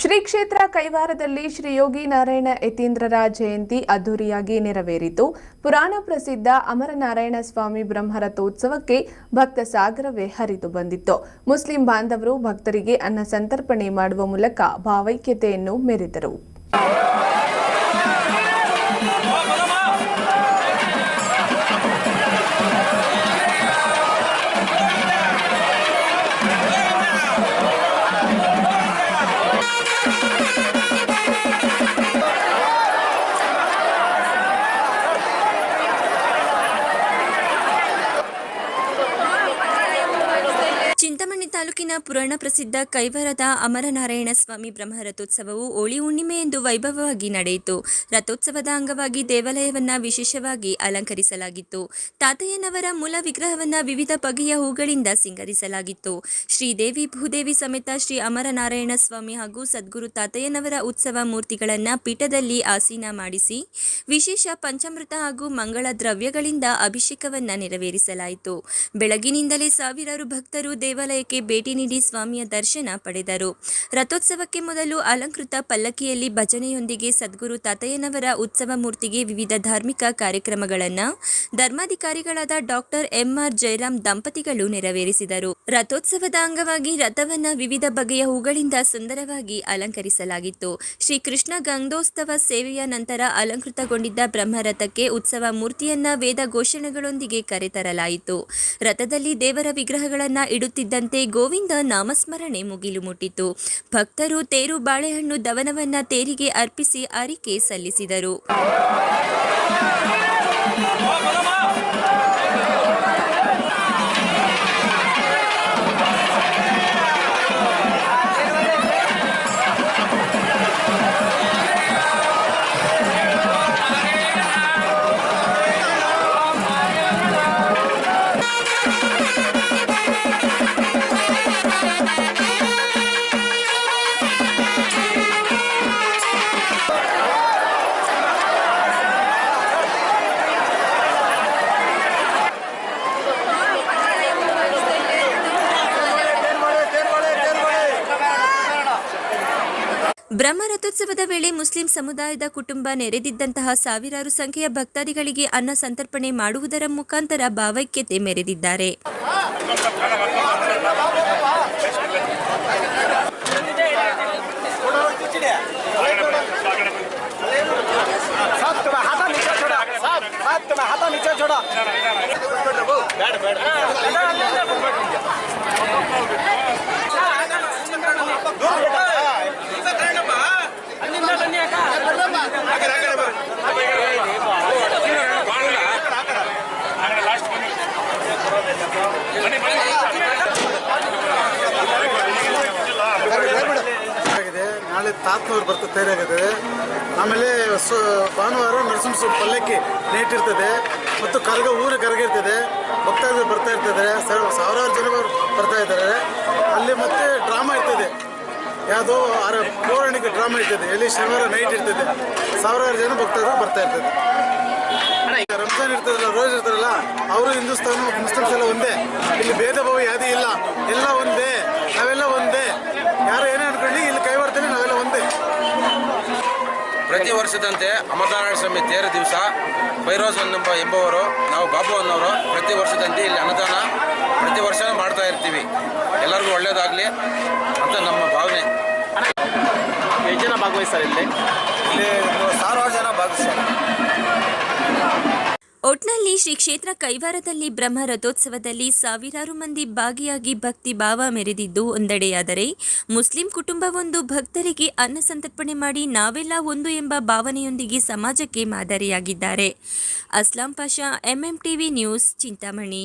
ಶ್ರೀ ಕ್ಷೇತ್ರ ಕೈವಾರದಲ್ಲಿ ಶ್ರೀ ಯೋಗಿ ನಾರಾಯಣ ಯತೀಂದ್ರರ ಜಯಂತಿ ಅದ್ದೂರಿಯಾಗಿ ನೆರವೇರಿತು. ಪುರಾಣ ಪ್ರಸಿದ್ಧ ಅಮರನಾರಾಯಣ ಸ್ವಾಮಿ ಬ್ರಹ್ಮರಥೋತ್ಸವಕ್ಕೆ ಭಕ್ತ ಸಾಗರವೇ ಹರಿದು ಬಂದಿತ್ತು. ಮುಸ್ಲಿಂ ಬಾಂಧವರು ಭಕ್ತರಿಗೆ ಅನ್ನ ಸಂತರ್ಪಣೆ ಮಾಡುವ ಮೂಲಕ ಭಾವೈಕ್ಯತೆಯನ್ನು ಮೆರೆದರು. ಚಿಂತಾಮಣಿ ತಾಲೂಕಿನ ಪುರಾಣ ಪ್ರಸಿದ್ಧ ಕೈವರದ ಅಮರನಾರಾಯಣ ಸ್ವಾಮಿ ಬ್ರಹ್ಮ ರಥೋತ್ಸವವು ಹೋಳಿ ಹುಣ್ಣಿಮೆ ಎಂದು ವೈಭವವಾಗಿ ನಡೆಯಿತು. ರಥೋತ್ಸವದ ಅಂಗವಾಗಿ ದೇವಾಲಯವನ್ನ ವಿಶೇಷವಾಗಿ ಅಲಂಕರಿಸಲಾಗಿತ್ತು. ತಾತಯ್ಯನವರ ಮೂಲ ವಿಗ್ರಹವನ್ನ ವಿವಿಧ ಬಗೆಯ ಹೂಗಳಿಂದ ಸಿಂಗರಿಸಲಾಗಿತ್ತು. ಶ್ರೀದೇವಿ, ಭೂದೇವಿ ಸಮೇತ ಶ್ರೀ ಅಮರನಾರಾಯಣ ಸ್ವಾಮಿ ಹಾಗೂ ಸದ್ಗುರು ತಾತಯ್ಯನವರ ಉತ್ಸವ ಮೂರ್ತಿಗಳನ್ನ ಪೀಠದಲ್ಲಿ ಆಸೀನ ಮಾಡಿಸಿ, ವಿಶೇಷ ಪಂಚಾಮೃತ ಹಾಗೂ ಮಂಗಳ ದ್ರವ್ಯಗಳಿಂದ ಅಭಿಷೇಕವನ್ನ ನೆರವೇರಿಸಲಾಯಿತು. ಬೆಳಗಿನಿಂದಲೇ ಸಾವಿರಾರು ಭಕ್ತರು ದೇವಾಲಯಕ್ಕೆ ಭೇಟಿ ನೀಡಿ ಸ್ವಾಮಿಯ ದರ್ಶನ ಪಡೆದರು. ರಥೋತ್ಸವಕ್ಕೆ ಮೊದಲು ಅಲಂಕೃತ ಪಲ್ಲಕ್ಕಿಯಲ್ಲಿ ಭಜನೆಯೊಂದಿಗೆ ಸದ್ಗುರು ತಾತಯ್ಯನವರ ಉತ್ಸವ ಮೂರ್ತಿಗೆ ವಿವಿಧ ಧಾರ್ಮಿಕ ಕಾರ್ಯಕ್ರಮಗಳನ್ನು ಧರ್ಮಾಧಿಕಾರಿಗಳಾದ ಡಾಕ್ಟರ್ ಎಂಆರ್ ಜಯರಾಮ್ ದಂಪತಿಗಳು ನೆರವೇರಿಸಿದರು. ರಥೋತ್ಸವದ ಅಂಗವಾಗಿ ರಥವನ್ನು ವಿವಿಧ ಬಗೆಯ ಹೂಗಳಿಂದ ಸುಂದರವಾಗಿ ಅಲಂಕರಿಸಲಾಗಿತ್ತು. ಶ್ರೀ ಕೃಷ್ಣ ಗಂಗೋತ್ಸವ ಸೇವೆಯ ನಂತರ ಅಲಂಕೃತಗೊಂಡಿದ್ದ ಬ್ರಹ್ಮರಥಕ್ಕೆ ಉತ್ಸವ ಮೂರ್ತಿಯನ್ನ ವೇದ ಘೋಷಣೆಗಳೊಂದಿಗೆ ಕರೆತರಲಾಯಿತು. ರಥದಲ್ಲಿ ದೇವರ ವಿಗ್ರಹಗಳನ್ನ ಇಡುತ್ತಿದ್ದಂತೆ ಗೋವಿಂದ ನಾಮಸ್ಮರಣೆ ಮುಗಿಲು ಮುಟ್ಟಿತು. ಭಕ್ತರು ತೇರು ಬಾಳೆಹಣ್ಣು ದವನವನ್ನ ತೇರಿಗೆ ಅರ್ಪಿಸಿ ಅರಿಕೆ ಸಲ್ಲಿಸಿದರು. ಬ್ರಹ್ಮ ರಥೋತ್ಸವದ ವೇಳೆ ಮುಸ್ಲಿಂ ಸಮುದಾಯದ ಕುಟುಂಬ ನೆರೆದಿದ್ದಂತಹ ಸಾವಿರಾರು ಸಂಖ್ಯೆಯ ಭಕ್ತಾದಿಗಳಿಗೆ ಅನ್ನ ಸಂತರ್ಪಣೆ ಮಾಡುವುದರ ಮುಖಾಂತರ ಭಾವೈಕ್ಯತೆ ಮೆರೆದಿದ್ದಾರೆ. ಬೇಡ ಬೇಡ. ನಾಳೆ ತಾತ್ನವ್ರು ಬರ್ತದೆ ತಯಾರಾಗಿದೆ ಆಮೇಲೆ ಸೊ ಭಾನುವಾರ ನರಸಿಂಹ ಪಲ್ಲಕ್ಕಿ ನೇಟ್ ಇರ್ತದೆ. ಮತ್ತು ಕರಗ ಊರು ಕರಗಿರ್ತದೆ ಭಕ್ತಾದಿಗಳು ಬರ್ತಾ ಇರ್ತಿದ್ದಾರೆ. ಸಾವಿರ- ಸಾವಿರಾರು ಜನ ಬರ್ತಾ ಇದ್ದಾರೆ. ಅಲ್ಲಿ ಮತ್ತೆ ಡ್ರಾಮಾ ಇರ್ತದೆ. ಯಾವುದೋ ಆರ ಪೌರಾಣಿಕ ಡ್ರಾಮಾ ಇರ್ತದೆ. ಎಲ್ಲಿ ಶನಿವಾರ ನೈಟ್ ಇರ್ತದೆ. ಸಾವಿರಾರು ಜನ ಭಕ್ತರು ಬರ್ತಾ ಇರ್ತದೆ. ರಂಜಾನ್ ಇರ್ತದಲ್ಲ, ರೋಜ್ ಇರ್ತಾರಲ್ಲ ಅವರು ಹಿಂದೂಸ್ತಾನ ಮುಸ್ಲಿಮ್ಸ್ ಎಲ್ಲ ಒಂದೇ. ಇಲ್ಲಿ ಭೇದ ಭಾವ ಯಾವುದೇ ಇಲ್ಲ. ಎಲ್ಲ ಒಂದೇ. ನಾವೆಲ್ಲ ಒಂದೇ. ಯಾರು ಏನೇ ಅನ್ಕೊಂಡು ಇಲ್ಲಿ ಕೈವಾಡ್ತೇನೆ ನಾವೆಲ್ಲ ಒಂದೇ. ಪ್ರತಿ ವರ್ಷದಂತೆ ಅಮರನಾರಾಯಣ ಸ್ವಾಮಿ ತೇರ ದಿವಸ ಫೈರೋಜ್ ಎಂಬ ಎಂಬುವರು, ನಾವು ಬಾಬು ಅನ್ನೋರು, ಪ್ರತಿ ವರ್ಷದಂತೆ ಇಲ್ಲಿ ಅನುದಾನ, ಪ್ರತಿ ವರ್ಷನೂ ಮಾಡ್ತಾ ಇರ್ತೀವಿ. ಎಲ್ಲರಿಗೂ ಒಳ್ಳೇದಾಗಲಿ ಅಂತ ನಮ್ಮ ಭಾವನೆ. ಎಷ್ಟು ಜನ ಭಾಗವಹಿಸ್ತಾರೆ ಇಲ್ಲಿ? ಇಲ್ಲಿ ಸಾವಿರಾರು ಜನ ಒಟ್ನಲ್ಲಿ ಶ್ರೀ ಕ್ಷೇತ್ರ ಕೈವಾರದಲ್ಲಿ ಬ್ರಹ್ಮ ರಥೋತ್ಸವದಲ್ಲಿ ಸಾವಿರಾರು ಮಂದಿ ಭಾಗಿಯಾಗಿ ಭಕ್ತಿ ಭಾವ ಮೆರೆದಿದ್ದು ಒಂದೆಡೆಯಾದರೆ ಮುಸ್ಲಿಂ ಕುಟುಂಬವೊಂದು ಭಕ್ತರಿಗೆ ಅನ್ನ ಸಂತರ್ಪಣೆ ಮಾಡಿ ನಾವೆಲ್ಲ ಒಂದು ಎಂಬ ಭಾವನೆಯೊಂದಿಗೆ ಸಮಾಜಕ್ಕೆ ಮಾದರಿಯಾಗಿದ್ದಾರೆ. Aslam Pasha MM TV news Chintamani.